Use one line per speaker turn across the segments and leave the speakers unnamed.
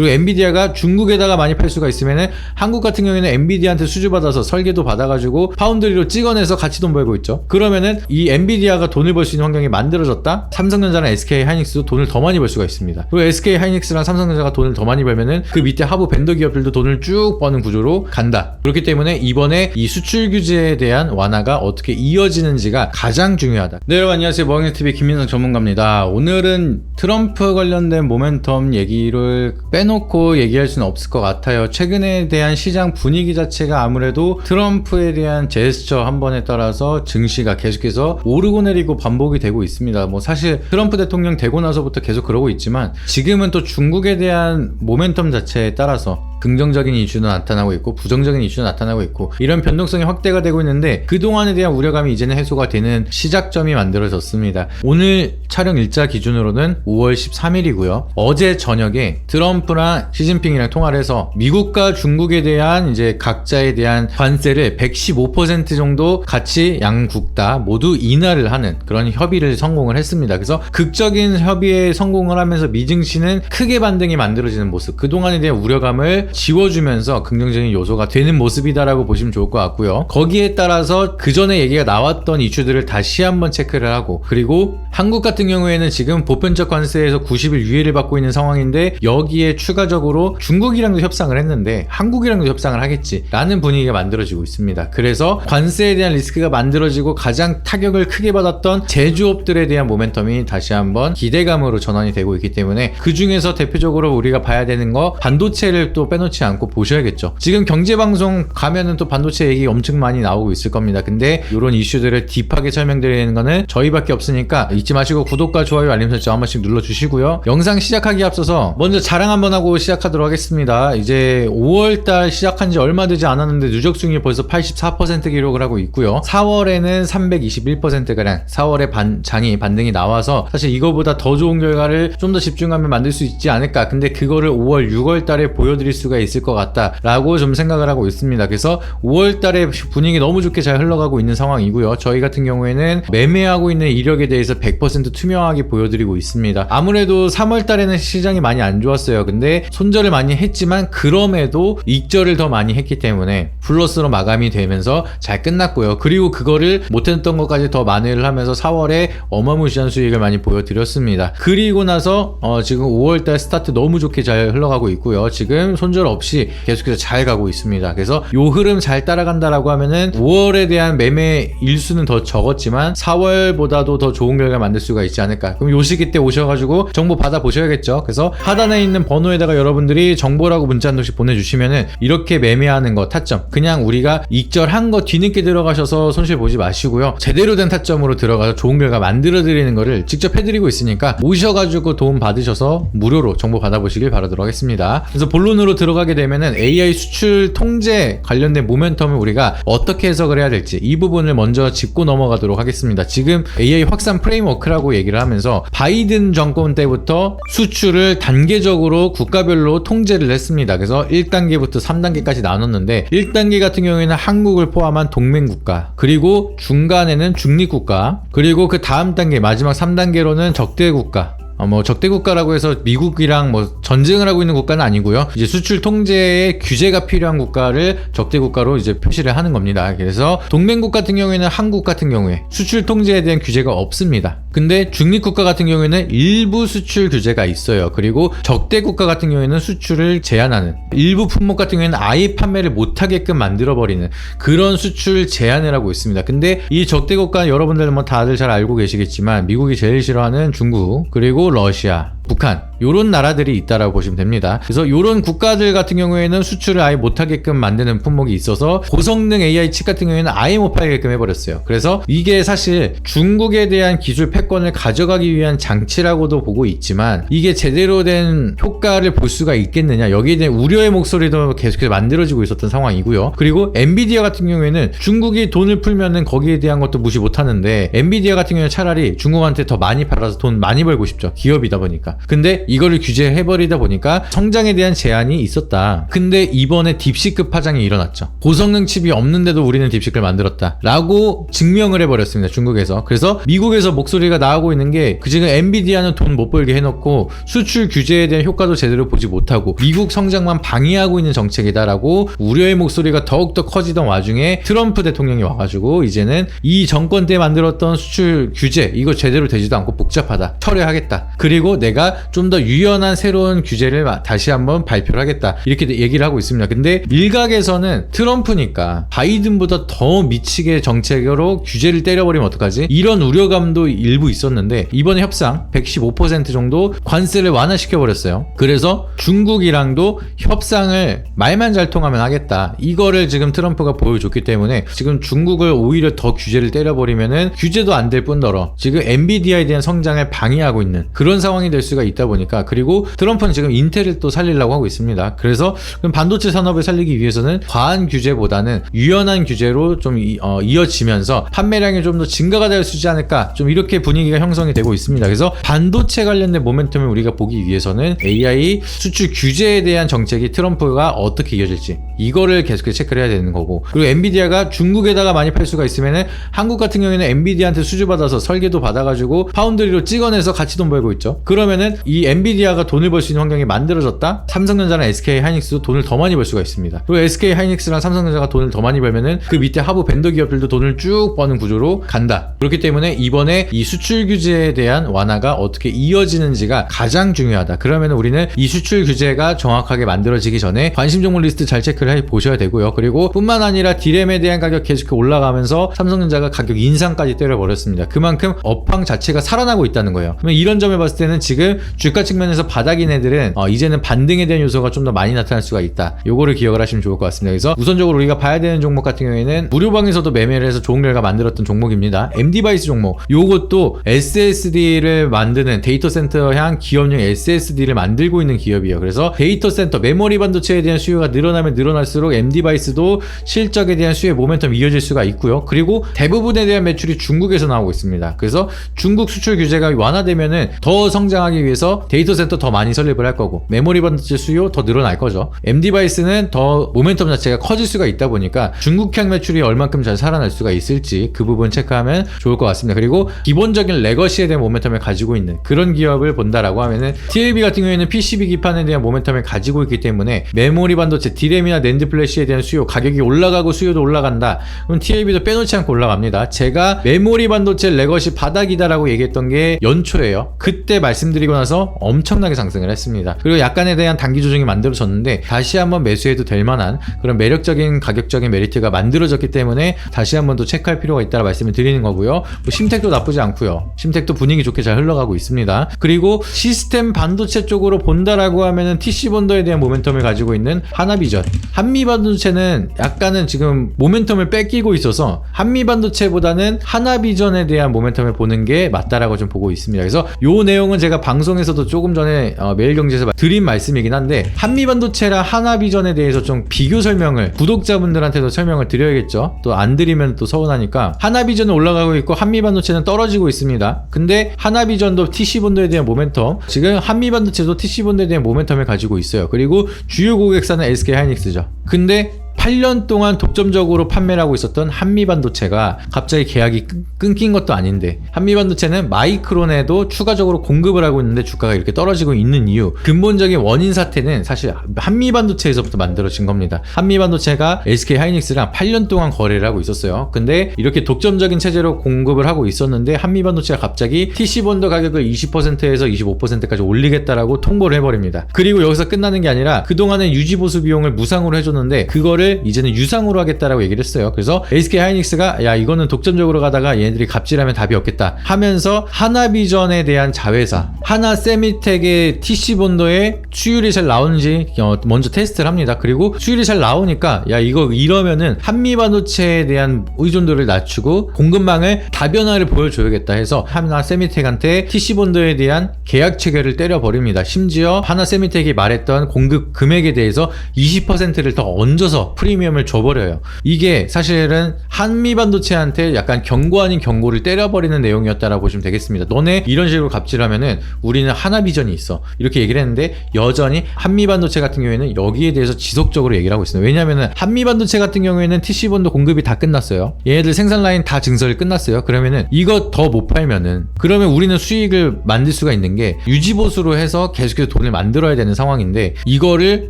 그리고 엔비디아가 중국에다가 많이 팔 수가 있으면은 한국 같은 경우에는 엔비디아한테 수주받아서 설계도 받아가지고 파운드리로 찍어내서 같이 돈 벌고 있죠. 그러면은 이 엔비디아가 돈을 벌 수 있는 환경이 만들어졌다. 삼성전자랑 SK 하이닉스도 돈을 더 많이 벌 수가 있습니다. 그리고 SK 하이닉스랑 삼성전자가 돈을 더 많이 벌면은 그 밑에 하부 벤더 기업들도 돈을 쭉 버는 구조로 간다. 그렇기 때문에 이번에 이 수출 규제에 대한 완화가 어떻게 이어지는지가 가장 중요하다. 네, 여러분 안녕하세요. 머니TV 김민성 전문가입니다. 오늘은 트럼프 관련된 모멘텀 얘기를 빼놓 고 얘기할 수는 없을 것 같아요. 최근에 대한 시장 분위기 자체가 아무래도 트럼프에 대한 제스처 한 번에 따라서 증시가 계속해서 오르고 내리고 반복이 되고 있습니다. 뭐 사실 트럼프 대통령 되고 나서부터 계속 그러고 있지만 지금은 또 중국에 대한 모멘텀 자체에 따라서 긍정적인 이슈도 나타나고 있고 부정적인 이슈도 나타나고 있고 이런 변동성이 확대가 되고 있는데 그동안에 대한 우려감이 이제는 해소가 되는 시작점이 만들어졌습니다. 오늘 촬영 일자 기준으로는 5월 13일이고요. 어제 저녁에 트럼프랑 시진핑이랑 통화를 해서 미국과 중국에 대한 이제 각자에 대한 관세를 115% 정도 같이 양국 다 모두 인하를 하는 그런 협의를 성공을 했습니다. 그래서 극적인 협의에 성공을 하면서 미증시는 크게 반등이 만들어지는 모습 그동안에 대한 우려감을 지워주면서 긍정적인 요소가 되는 모습이다라고 보시면 좋을 것 같고요. 거기에 따라서 그 전에 얘기가 나왔던 이슈들을 다시 한번 체크를 하고 그리고 한국 같은 경우에는 지금 보편적 관세에서 90일 유예를 받고 있는 상황인데 여기에 추가적으로 중국이랑도 협상을 했는데 한국이랑도 협상을 하겠지라는 분위기가 만들어지고 있습니다. 그래서 관세에 대한 리스크가 만들어지고 가장 타격을 크게 받았던 제조업들에 대한 모멘텀이 다시 한번 기대감으로 전환이 되고 있기 때문에 그 중에서 대표적으로 우리가 봐야 되는 거 반도체를 또 빼놓 지 않고 보셔야겠죠. 지금 경제방송 가면은 또 반도체 얘기 엄청 많이 나오고 있을 겁니다. 근데 이런 이슈들을 딥하게 설명드리는 거는 저희밖에 없으니까 잊지 마시고 구독과 좋아요 알림 설정 한 번씩 눌러주시고요. 영상 시작하기 앞서서 먼저 자랑 한번 하고 시작하도록 하겠습니다. 이제 5월달 시작한 지 얼마 되지 않았는데 누적 수익률 벌써 84% 기록을 하고 있고요. 4월에는 321%가량 4월에 반, 장이 반등이 나와서 사실 이거보다 더 좋은 결과를 좀 더 집중하면 만들 수 있지 않을까. 근데 그거를 5월, 6월 달에 보여드릴 수가 있을 것 같다라고 좀 생각을 하고 있습니다. 그래서 5월 달에 분위기 너무 좋게 잘 흘러가고 있는 상황이고요. 저희 같은 경우에는 매매하고 있는 이력에 대해서 100% 투명하게 보여드리고 있습니다. 아무래도 3월 달에는 시장이 많이 안 좋았어요. 근데 손절을 많이 했지만 그럼에도 익절을 더 많이 했기 때문에 플러스로 마감이 되면서 잘 끝났고요. 그리고 그거를 못했던 것까지 더 만회를 하면서 4월에 어마무시한 수익을 많이 보여드렸습니다. 그리고 나서 어, 지금 5월달 스타트 너무 좋게 잘 흘러가고 있고요. 지금 손절 없이 계속해서 잘 가고 있습니다. 그래서 요 흐름 잘 따라간다라고 하면은 5월에 대한 매매 일수는 더 적었지만 4월보다도 더 좋은 결과 만들 수가 있지 않을까. 그럼 요 시기 때 오셔가지고 정보 받아 보셔야겠죠. 그래서 하단에 있는 번호에다가 여러분들이 정보라고 문자 한 통씩 보내주시면은 이렇게 매매하는 거 타점 그냥 우리가 익절한 거 뒤늦게 들어가셔서 손실 보지 마시고요. 제대로 된 타점으로 들어가서 좋은 결과 만들어 드리는 거를 직접 해드리고 있으니까 오셔가지고 도움 받으셔서 무료로 정보 받아보시길 바라도록 하겠습니다. 그래서 본론으로 들어 가게 되면은 AI 수출 통제 관련된 모멘텀을 우리가 어떻게 해석을 해야 될지 이 부분을 먼저 짚고 넘어가도록 하겠습니다. 지금 AI 확산 프레임워크라고 얘기를 하면서 바이든 정권 때부터 수출을 단계적으로 국가별로 통제를 했습니다. 그래서 1단계부터 3단계까지 나눴는데 1단계 같은 경우에는 한국을 포함한 동맹국가 그리고 중간에는 중립국가 그리고 그 다음 단계 마지막 3단계로는 적대국가 어, 뭐 적대 국가라고 해서 미국이랑 뭐 전쟁을 하고 있는 국가는 아니고요. 이제 수출 통제에 규제가 필요한 국가를 적대 국가로 이제 표시를 하는 겁니다. 그래서 동맹국 같은 경우에는 한국 같은 경우에 수출 통제에 대한 규제가 없습니다. 근데 중립 국가 같은 경우에는 일부 수출 규제가 있어요. 그리고 적대 국가 같은 경우에는 수출을 제한하는 일부 품목 같은 경우에는 아예 판매를 못하게끔 만들어 버리는 그런 수출 제한을 하고 있습니다. 근데 이 적대 국가 여러분들 뭐 다들 잘 알고 계시겠지만 미국이 제일 싫어하는 중국 그리고 러시아 북한 요런 나라들이 있다라고 보시면 됩니다. 그래서 요런 국가들 같은 경우에는 수출을 아예 못하게끔 만드는 품목이 있어서 고성능 AI 칩 같은 경우에는 아예 못 팔게끔 해버렸어요. 그래서 이게 사실 중국에 대한 기술 패권을 가져가기 위한 장치라고도 보고 있지만 이게 제대로 된 효과를 볼 수가 있겠느냐 여기에 대한 우려의 목소리도 계속해서 만들어지고 있었던 상황이고요. 그리고 엔비디아 같은 경우에는 중국이 돈을 풀면은 거기에 대한 것도 무시 못하는데 엔비디아 같은 경우는 차라리 중국한테 더 많이 팔아서 돈 많이 벌고 싶죠. 기업이다 보니까. 근데 이거를 규제해버리다 보니까 성장에 대한 제한이 있었다. 근데 이번에 딥시크 파장이 일어났죠. 고성능 칩이 없는데도 우리는 딥시크를 만들었다. 라고 증명을 해버렸습니다. 중국에서. 그래서 미국에서 목소리가 나오고 있는 게 그 지금 엔비디아는 돈 못 벌게 해놓고 수출 규제에 대한 효과도 제대로 보지 못하고 미국 성장만 방해하고 있는 정책이다라고 우려의 목소리가 더욱더 커지던 와중에 트럼프 대통령이 와가지고 이제는 이 정권 때 만들었던 수출 규제 이거 제대로 되지도 않고 복잡하다 철회하겠다 그리고 내가 좀 더 유연한 새로운 규제를 마- 다시 한번 발표를 하겠다. 이렇게 얘기를 하고 있습니다. 근데 일각에서는 트럼프니까 바이든보다 더 미치게 정책으로 규제를 때려버리면 어떡하지? 이런 우려감도 일부 있었는데 이번에 협상 115% 정도 관세를 완화시켜 버렸어요. 그래서 중국이랑도 협상을 말만 잘 통하면 하겠다. 이거를 지금 트럼프가 보여줬기 때문에 지금 중국을 오히려 더 규제를 때려버리면은 규제도 안 될 뿐더러 지금 엔비디아에 대한 성장을 방해하고 있는 그런 상황이 될 수가 있다 보니까 그리고 트럼프는 지금 인텔을 또 살리려고 하고 있습니다. 그래서 그럼 반도체 산업을 살리기 위해서는 과한 규제보다는 유연한 규제로 좀 이, 어, 이어지면서 판매량이 좀 더 증가가 될 수 있지 않을까 좀 이렇게 분위기가 형성이 되고 있습니다. 그래서 반도체 관련된 모멘텀을 우리가 보기 위해서는 AI 수출 규제에 대한 정책이 트럼프가 어떻게 이어질지 이거를 계속해서 체크를 해야 되는 거고 그리고 엔비디아가 중국에다가 많이 팔 수가 있으면은 한국 같은 경우에는 엔비디아한테 수주받아서 설계도 받아가지고 파운드리로 찍어내서 같이 돈 벌고 있죠 그러 면은 이 엔비디아가 돈을 벌 수 있는 환경이 만들어졌다 삼성전자랑 SK 하이닉스도 돈을 더 많이 벌 수가 있습니다 그리고 SK 하이닉스랑 삼성전자가 돈을 더 많이 벌면은 그 밑에 하부 벤더 기업들도 돈을 쭉 버는 구조로 간다 그렇기 때문에 이번에 이 수출 규제에 대한 완화가 어떻게 이어지는지가 가장 중요하다 그러면 우리는 이 수출 규제가 정확하게 만들어지기 전에 관심 종목 리스트 잘 체크를 해 보셔야 되고요. 그리고 뿐만 아니라 디램에 대한 가격 계속 올라가면서 삼성전자가 가격 인상까지 때려버렸습니다. 그만큼 업황 자체가 살아나고 있다는 거예요. 그러면 이런 점을 봤을 때는 지금 주가 측면에서 바닥인 애들은 어, 이제는 반등에 대한 요소가 좀 더 많이 나타날 수가 있다. 요거를 기억을 하시면 좋을 것 같습니다. 그래서 우선적으로 우리가 봐야 되는 종목 같은 경우에는 무료방에서도 매매를 해서 좋은 결과 만들었던 종목입니다. MD바이스 종목. 요것도 SSD를 만드는 데이터 센터향 기업용 SSD를 만들고 있는 기업이에요. 그래서 데이터 센터 메모리 반도체에 대한 수요가 늘어나면 늘어날수록 MD바이스도 실적에 대한 수요의 모멘텀이 이어질 수가 있고요. 그리고 대부분에 대한 매출이 중국에서 나오고 있습니다. 그래서 중국 수출 규제가 완화되면은 더 성장하기 위해서 데이터 센터 더 많이 설립을 할 거고 메모리 반도체 수요 더 늘어날 거죠. MD바이스는 더 모멘텀 자체가 커질 수가 있다 보니까 중국향 매출이 얼만큼 잘 살아날 수가 있을지 그 부분 체크하면 좋을 것 같습니다. 그리고 기본적인 레거시에 대한 모멘텀을 가지고 있는 그런 기업을 본다라고 하면은 TLB 같은 경우에는 PCB 기판에 대한 모멘텀을 가지고 있기 때문에 메모리 반도체 디램이나 낸드 플래시에 대한 수요 가격이 올라가고 수요도 올라간다. 그럼 TLB도 빼놓지 않고 올라갑니다. 제가 메모리 반도체 레거시 바닥이다라고 얘기했던 게 연초예요. 그때 말씀드리고 나서 엄청나게 상승을 했습니다. 그리고 약간에 대한 단기 조정이 만들어졌는데 다시 한번 매수해도 될 만한 그런 매력적인 가격적인 메리트가 만들어졌기 때문에 다시 한번 또 체크할 필요가 있다는 말씀을 드리는 거고요. 뭐 심택도 나쁘지 않고요. 심택도 분위기 좋게 잘 흘러가고 있습니다. 그리고 시스템 반도체 쪽으로 본다라고 하면은 TC 본더에 대한 모멘텀을 가지고 있는 하나비전. 한미 반도체는 약간은 지금 모멘텀을 뺏기고 있어서 한미 반도체보다는 하나비전에 대한 모멘텀을 보는 게 맞다라고 좀 보고 있습니다. 그래서 요 내용은 제가 방 송에서도 조금 전에 어, 매일경제에서 드린 말씀이긴 한데 한미 반도체랑 하나비전에 대해서 좀 비교 설명을 구독자분들한테도 설명을 드려야겠죠. 또 안 드리면 또 서운하니까 하나비전은 올라가고 있고 한미 반도체는 떨어지고 있습니다. 근데 하나비전도 TC 본도에 대한 모멘텀 지금 한미 반도체도 TC 본도에 대한 모멘텀을 가지고 있어요. 그리고 주요 고객사는 SK 하이닉스죠. 근데 8년 동안 독점적으로 판매를 하고 있었던 한미반도체가 갑자기 계약이 끊- 끊긴 것도 아닌데 한미반도체는 마이크론에도 추가적으로 공급을 하고 있는데 주가가 이렇게 떨어지고 있는 이유 근본적인 원인 사태는 사실 한미반도체에서부터 만들어진 겁니다. 한미반도체가 SK 하이닉스랑 8년 동안 거래를 하고 있었어요. 근데 이렇게 독점적인 체제로 공급을 하고 있었는데 한미반도체가 갑자기 TC본더 가격을 20%에서 25%까지 올리겠다라고 통보를 해버립니다. 그리고 여기서 끝나는 게 아니라 그동안은 유지 보수 비용을 무상으로 해줬는데 그거를 이제는 유상으로 하겠다라고 얘기를 했어요. 그래서 SK 하이닉스가 야 이거는 독점적으로 가다가 얘네들이 갑질하면 답이 없겠다 하면서 하나비전에 대한 자회사 하나 세미텍의 TC 본도에 수율이 잘 나오는지 어, 먼저 테스트를 합니다. 그리고 수율이 잘 나오니까 야 이거 이러면은 한미 반도체에 대한 의존도를 낮추고 공급망을 다변화를 보여줘야겠다 해서 하나 세미텍한테 TC 본도에 대한 계약 체결을 때려버립니다. 심지어 하나 세미텍이 말했던 공급 금액에 대해서 20%를 더 얹어서 프리미엄을 줘버려요. 이게 사실은 한미 반도체한테 약간 경고 아닌 경고를 때려버리는 내용이었다라고 보시면 되겠습니다. 너네 이런 식으로 갑질하면은 우리는 하나 비전이 있어. 이렇게 얘기를 했는데 여전히 한미 반도체 같은 경우에는 여기에 대해서 지속적으로 얘기를 하고 있어요. 왜냐면은 한미 반도체 같은 경우에는 TC본도 공급이 다 끝났어요. 얘네들 생산 라인 다 증설이 끝났어요. 그러면은 이거 더 못 팔면은 그러면 우리는 수익을 만들 수가 있는 게 유지보수로 해서 계속해서 돈을 만들어야 되는 상황인데 이거를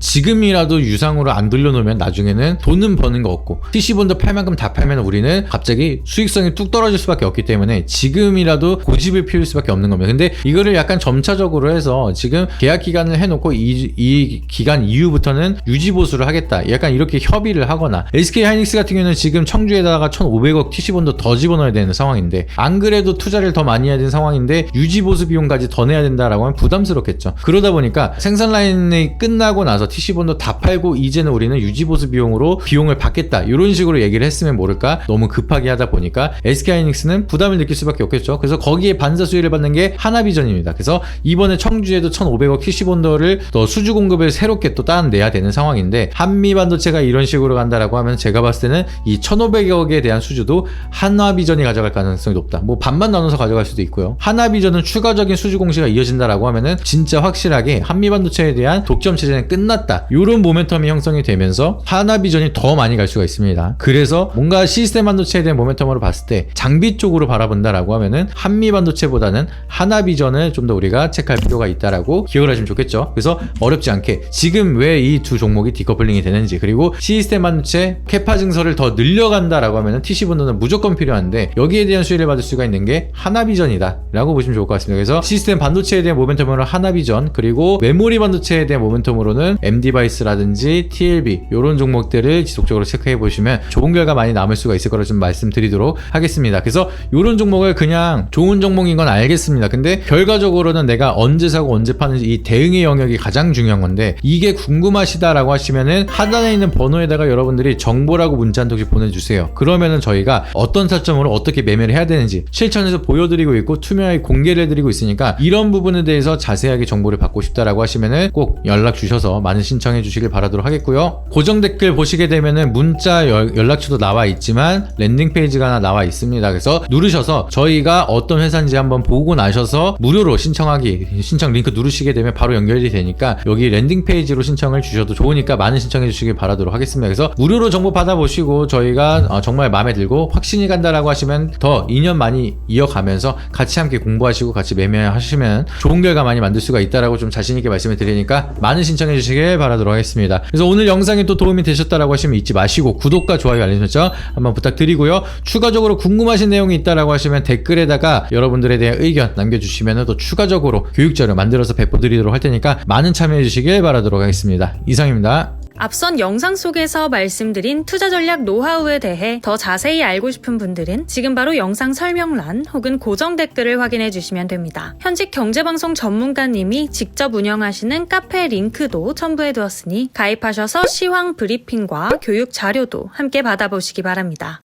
지금이라도 유상으로 안 돌려놓으면 나중에는 돈은 버는 거 없고 TC본도 팔 만큼 다 팔면 우리는 갑자기 수익성이 뚝 떨어질 수밖에 없기 때문에 지금이라도 고집을 피울 수밖에 없는 겁니다. 근데 이거를 약간 점차적으로 해서 지금 계약 기간을 해놓고 이, 이 기간 이후부터는 유지보수를 하겠다. 약간 이렇게 협의를 하거나 SK 하이닉스 같은 경우는 지금 청주에다가 1,500억 TC본도 더 집어넣어야 되는 상황인데 안 그래도 투자를 더 많이 해야 되는 상황인데 유지보수 비용까지 더 내야 된다라고 하면 부담스럽겠죠. 그러다 보니까 생산 라인이 끝나고 나서 TC본도 다 팔고 이제는 우리는 유지보수 비용 으로 비용을 받겠다. 이런 식으로 얘기를 했으면 모를까 너무 급하게 하다 보니까 SK 하이닉스는 부담을 느낄 수밖에 없겠죠. 그래서 거기에 반사 수혜를 받는 게 하나비전입니다. 그래서 이번에 청주에도 1,500억 TC본더를 더 수주 공급을 새롭게 또 따내야 되는 상황인데 한미 반도체가 이런 식으로 간다라고 하면 제가 봤을 때는 이 1,500억에 대한 수주도 한화비전이 가져갈 가능성이 높다. 뭐 반반 나눠서 가져갈 수도 있고요. 하나비전은 추가적인 수주 공시가 이어진다라고 하면은 진짜 확실하게 한미 반도체에 대한 독점 체제는 끝났다. 이런 모멘텀이 형성이 되면서 하나 비전이 더 많이 갈 수가 있습니다. 그래서 뭔가 시스템 반도체에 대한 모멘텀으로 봤을 때 장비 쪽으로 바라본다라고 하면은 한미 반도체보다는 하나 비전을 좀 더 우리가 체크할 필요가 있다라고 기억을 하시면 좋겠죠. 그래서 어렵지 않게 지금 왜 이 두 종목이 디커플링이 되는지 그리고 시스템 반도체 캐파 증설을 더 늘려간다라고 하면은 TC 분도는 무조건 필요한데 여기에 대한 수혜를 받을 수가 있는 게 하나 비전이다라고 보시면 좋을 것 같습니다. 그래서 시스템 반도체에 대한 모멘텀으로 하나 비전 그리고 메모리 반도체에 대한 모멘텀으로는 M디바이스라든지 TLB 이런 종목 들을 지속적으로 체크해 보시면 좋은 결과 많이 남을 수가 있을 거라 좀 말씀드리도록 하겠습니다. 그래서 이런 종목을 그냥 좋은 종목인 건 알겠습니다. 근데 결과적으로는 내가 언제 사고 언제 파는지 이 대응의 영역이 가장 중요한 건데 이게 궁금하시다라고 하시면은 하단에 있는 번호에다가 여러분들이 정보라고 문자 한 통씩 보내주세요. 그러면은 저희가 어떤 타점으로 어떻게 매매를 해야 되는지 실천해서 보여드리고 있고 투명하게 공개를 해드리고 있으니까 이런 부분에 대해서 자세하게 정보를 받고 싶다라고 하시면은 꼭 연락 주셔서 많은 신청해 주시길 바라도록 하겠고요. 고정 댓글 보시게 되면은 문자 열- 연락처도 나와 있지만 랜딩 페이지가 하나 나와 있습니다. 그래서 누르셔서 저희가 어떤 회사인지 한번 보고 나셔서 무료로 신청하기 신청 링크 누르시게 되면 바로 연결이 되니까 여기 랜딩 페이지로 신청을 주셔도 좋으니까 많은 신청해 주시길 바라도록 하겠습니다. 그래서 무료로 정보 받아보시고 저희가 어, 정말 마음에 들고 확신이 간다라고 하시면 더 2년 많이 이어가면서 같이 함께 공부하시고 같이 매매하시면 좋은 결과 많이 만들 수가 있다라고 좀 자신 있게 말씀을 드리니까 많은 신청해 주시길 바라도록 하겠습니다. 그래서 오늘 영상이 또 도움이 되셨다라고 하시면 잊지 마시고 구독과 좋아요 알림 설정 한번 부탁드리고요. 추가적으로 궁금하신 내용이 있다라고 하시면 댓글에다가 여러분들에 대한 의견 남겨주시면 또 추가적으로 교육 자료 만들어서 배포드리도록 할 테니까 많은 참여해 주시길 바라도록 하겠습니다. 이상입니다.
앞선 영상 속에서 말씀드린 투자 전략 노하우에 대해 더 자세히 알고 싶은 분들은 지금 바로 영상 설명란 혹은 고정 댓글을 확인해 주시면 됩니다. 현직 경제방송 전문가님이 직접 운영하시는 카페 링크도 첨부해 두었으니 가입하셔서 시황 브리핑과 교육 자료도 함께 받아보시기 바랍니다.